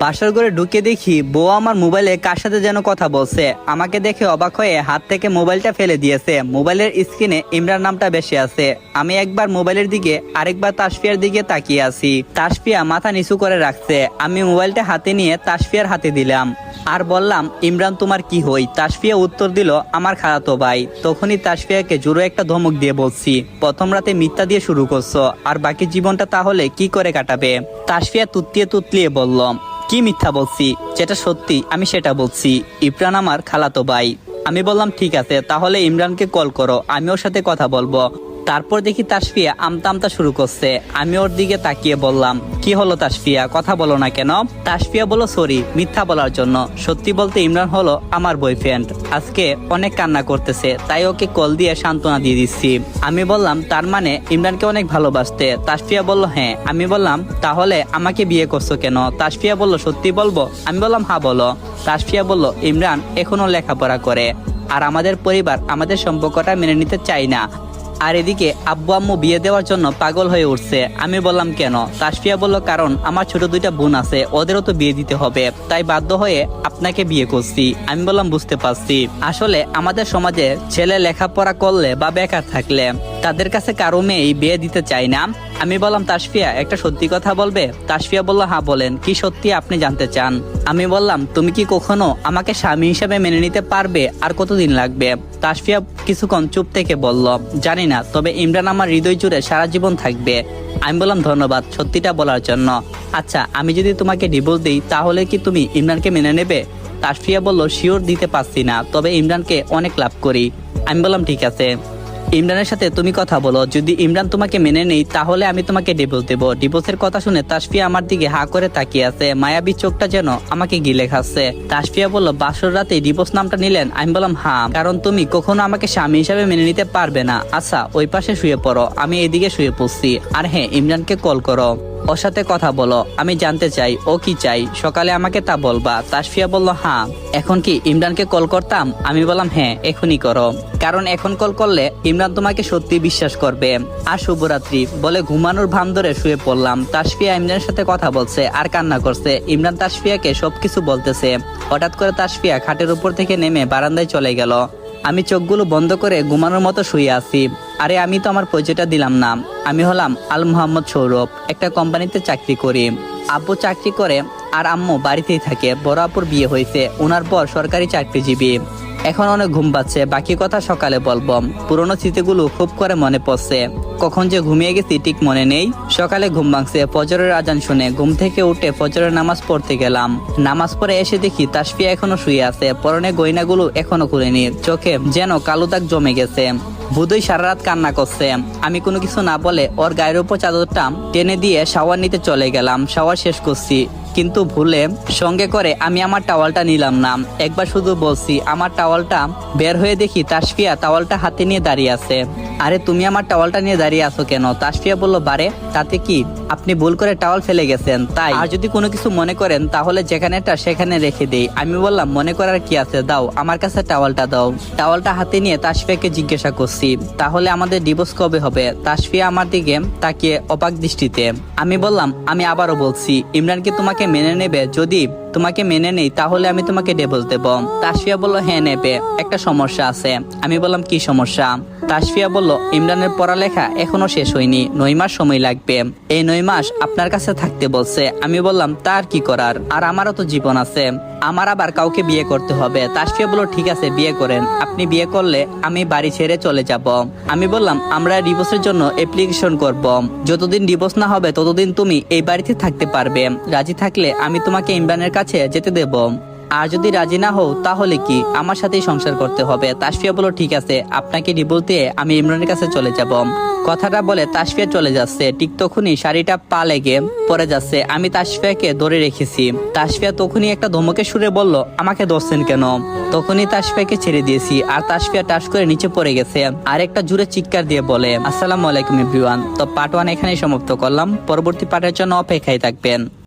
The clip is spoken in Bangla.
বাসার ঘরে ঢুকে দেখি বউ আমার মোবাইলে কার সাথে যেন কথা বলছে। আমাকে দেখে অবাক হয়ে হাত থেকে মোবাইলটা ফেলে দিয়েছে। মোবাইলের স্ক্রিনে ইমরান নামটা বেশি আছে। আমি একবার মোবাইলের দিকে, আরেকবার তাসফিয়ার দিকে তাকিয়ে আছি। তাসফিয়া মাথা নিচু করে রাখছে। আমি মোবাইলটা হাতে নিয়ে তাসফিয়ার হাতে দিলাম। আর বললাম, ইমরান, তোমার কি হই? তাসফিয়া উত্তর দিল, আমার খালাতো ভাই। তখনই তাসফিয়াকে জোরে একটা ধমক দিয়ে বলছি, প্রথম রাতে মিথ্যা দিয়ে শুরু করছ। আর বাকি জীবনটা তাহলে কি করে কাটাবে? তাসফিয়া তুতলিয়ে তুতলিয়ে বলল কি মিথ্যা বলছি? যেটা সত্যি, আমি সেটা বলছি। ইমরান আমার খালাতো ভাই। আমি বললাম, ঠিক আছে, তাহলে ইমরানকে কল করো, আমি ওর সাথে কথা বলব। তারপর দেখি তাসফিয়া আমতা আমতা শুরু করছে। আমি ওর দিকে তাকিয়ে বললাম, কি হলো তাসফিয়া? কথা বলো না কেন? তাসফিয়া বলো সরি, মিথ্যা বলার জন্য। সত্যি বলতে ইমরান হলো আমার বয়ফ্রেন্ড আজকে অনেক কান্না করতেছে, তাই ওকে কল দিয়ে সান্ত্বনা দিয়ে দিচ্ছি। আমি বললাম, তার মানে ইমরানকে অনেক ভালোবাসতে? তাসফিয়া বলল হ্যাঁ। আমি বললাম, তাহলে আমাকে বিয়ে করছ কেন? তাসফিয়া বলল, সত্যি বলব? আমি বললাম হা বলো। তাসফিয়া বলল, ইমরান এখনও লেখাপড়া করে, আর আমাদের পরিবার আমাদের সম্পর্কটা মেনে নিতে চায় না। আর এদিকে আব্বু আম্মু বিয়ে দেওয়ার জন্য পাগল হয়ে উঠছে। আমি বললাম, কেন? তাসফিয়া বলল, কারণ আমার ছোট দুইটা বোন আছে, ওদেরও তো বিয়ে দিতে হবে। তাই বাধ্য হয়ে আপনাকে বিয়ে করছি। আমি বললাম, বুঝতে পারছি। আসলে আমাদের সমাজে ছেলে লেখাপড়া করলে বা বেকার থাকলে তাদের কাছে কারও মেয়েই বিয়ে দিতে চায় না। আমি বললাম, তাসফিয়া, একটা সত্যি কথা বলবে? তাসফিয়া বলল হ্যাঁ বলেন। কি সত্যি আপনি জানতে চান? আমি বললাম, তুমি কি কখনো আমাকে স্বামী হিসেবে মেনে নিতে পারবে? আর কতদিন লাগবে? তাসফিয়া কিছুক্ষণ চুপ থেকে বলল, জানি না, তবে ইমরান আমার হৃদয় জুড়ে সারা জীবন থাকবে। আমি বললাম, ধন্যবাদ সত্যিটা বলার জন্য। আচ্ছা আমি যদি তোমাকে ডিভোর্স দিই, তাহলে কি তুমি ইমরানকে মেনে নেবে? তাসফিয়া বলল শিওর দিতে পারছি না, তবে ইমরানকে অনেক লাভ করি। আমি বললাম, ঠিক আছে। ইমরানের সাথে তুমি কথা বলো, যদি ইমরান তোমাকে মেনে নেই, তাহলে আমি তোমাকে ডিভোর্স দেবো। ডিভোর্সের কথা শুনে তাসফিয়া আমার দিকে হা করে তাকিয়ে আছে। মায়াবী চোখটা যেন আমাকে গিলে খাচ্ছে। তাসফিয়া বলল, বাসর রাতে ডিভোর্স নামটা নিলেন? আমি বললাম হ্যাঁ কারণ তুমি কখনো আমাকে স্বামী হিসাবে মেনে নিতে পারবে না। আচ্ছা ওই পাশে শুয়ে পড়ো, আমি এদিকে শুয়ে পড়ছি। আর হ্যাঁ ইমরানকে কল করো। ওর সাথে কথা বলো, আমি জানতে চাই, ও কি চাই? সকালে আমাকে তা বলবা। তাসফিয়া বলল হ্যাঁ। এখন কি ইমরানকে কল করতাম? আমি বললাম হ্যাঁ এখনই করো। কারণ এখন কল করলে ইমরান তোমাকে সত্যি বিশ্বাস করবে। আর শুভরাত্রি। বলে ঘুমানোর ভাম ধরে শুয়ে পড়লাম। তাসফিয়া ইমরানের সাথে কথা বলছে, আর কান্না করছে। ইমরান তাসফিয়াকে সবকিছু বলতেছে। হঠাৎ করে তাসফিয়া খাটের উপর থেকে নেমে বারান্দায় চলে গেল। আমি চোখগুলো বন্ধ করে ঘুমানোর মতো শুয়ে আছি। আরে আমি তো আমার পরিচয়টা দিলাম না। আমি হলাম আল মোহাম্মদ সৌরভ, একটা কোম্পানিতে চাকরি করি। আব্বু চাকরি করে আর আম্মু বাড়িতেই থাকে। বড় আপুর বিয়ে হয়েছে ওনার পর সরকারি চাকরিজীবী। এখন অনেক ঘুম পাচ্ছে, বাকি কথা সকালে বলব। পুরোনো স্মৃতিগুলো খুব করে মনে পড়ছে। কখন যে ঘুমিয়ে গেছি ঠিক মনে নেই। সকালে ঘুম ভাঙছে, ফজরের আজান শুনে ঘুম থেকে উঠে ফজরের নামাজ পড়তে গেলাম। নামাজ পড়ে এসে দেখি তাসফিয়া এখনও শুয়ে আছে, পরনে গয়নাগুলো এখনও খুলেনি, চোখে যেন কালো দাগ জমে গেছে। বুধই সারা রাত কান্না করছে। আমি কোনো কিছু না বলে ওর গায়ের উপর চাদরটা টেনে দিয়ে শাওয়ার নিতে চলে গেলাম। শাওয়ার শেষ করছি। কিন্তু ভুলে সঙ্গে করে আমি আমার টাওয়ালটা নিলাম না। একবার শুধু বলছি, আমার টাওয়ালটা বের হয়ে দেখি, তাসফিয়া টাওয়ালটা হাতে নিয়ে দাঁড়িয়ে আছে। আরে, তুমি আমার টাওয়ালটা নিয়ে দাঁড়িয়ে আছো কেন? তাসফিয়া বলল, বারে, তাতে কি? আপনি ভুল করে টাওয়াল ফেলে গেছেন, তাই? আর যদি কোনো কিছু মনে করেন, তাহলে যেখানেটা সেখানে রেখে দেই। আমি বললাম, মনে করার কি আছে? দাও, আমার কাছে টাওয়ালটা দাও। টাওয়ালটা হাতে নিয়ে তাসফিয়াকে জিজ্ঞাসা করছি, তাহলে আমাদের ডিভোর্স কবে হবে? তাসফিয়া আমার দিকে তাকিয়ে অবাক দৃষ্টিতে, আমি বললাম, আমি আবারও বলছি ইমরান কি তোমাকে মেনে নেবে। যদি তোমাকে মেনে নেই, তাহলে আমি তোমাকে ডিভোর্স দেব। তাসফিয়া বলল হ্যাঁ নেবে। একটা সমস্যা আছে। আমি বললাম, কি সমস্যা? তাসফিয়া বলল, ইমরানের পড়ালেখা এখনও শেষ হয়নি, নয় মাস সময় লাগবে। এই নয় মাস আপনার কাছে থাকতে বলছে। আমি বললাম, তার কি করার? আর আমারও তো জীবন আছে। আমার আবার কাউকে বিয়ে করতে হবে। তাসফিয়া বলল, ঠিক আছে, বিয়ে করেন। আপনি বিয়ে করলে আমি বাড়ি ছেড়ে চলে যাব। আমি বললাম, আমরা ডিভোর্সের জন্য অ্যাপ্লিকেশন করব। যতদিন ডিভোর্স না হবে, ততদিন তুমি এই বাড়িতে থাকতে পারবে। রাজি থাকলে আমি তোমাকে ইমরানের কাছে যেতে দেব। আর যদি রাজি না হও, তাহলে কি? আমার সাথেই সংসার করতে হবে। তাসফিয়া বলো ঠিক আছে। আপনাকে ডিভোর্স দিয়ে আমি ইমরানের কাছে চলে যাব। কথাটা বলে তাসফিয়া চলে যাচ্ছে। ঠিক তখনই শাড়িটা পা লেগে পড়ে যাচ্ছে। আমি তাসফিয়াকে ধরে রেখেছি। তাসফিয়া তখনই একটা ধমকে সুরে বলল, আমাকে ধরছেন কেন? তখনই তাসফিয়াকে ছেড়ে দিয়েছি। আর তাসফিয়া টাস করে নিচে পড়ে গেছে। আর একটা জুড়ে চিৎকার দিয়ে বলে, আসসালামু আলাইকুম, এভরিওয়ান। তো পার্ট ওয়ান এখানেই সমাপ্ত করলাম। পরবর্তী পার্টের জন্য অপেক্ষায় থাকবেন।